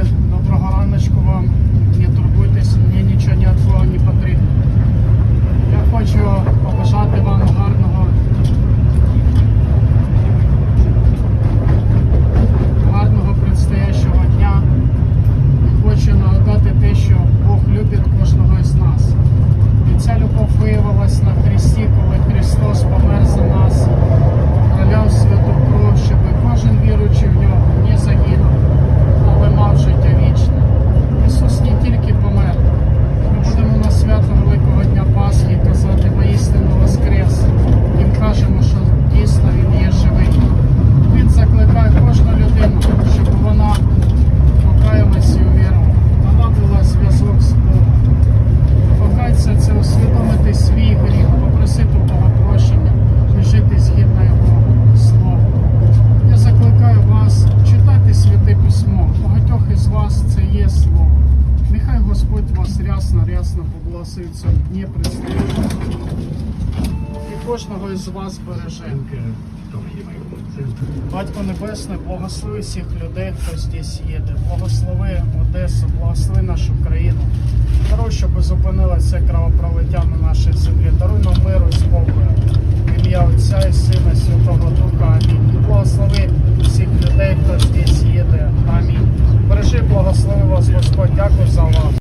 Доброго раночку вам. рясно-рясно поголосуються в і кожного із вас береже. Батько Небесний, благослови всіх людей, хто здесь їде, благослови Одесу, благослови нашу країну. Даруй, щоб зупинилося кровопролиття на нашій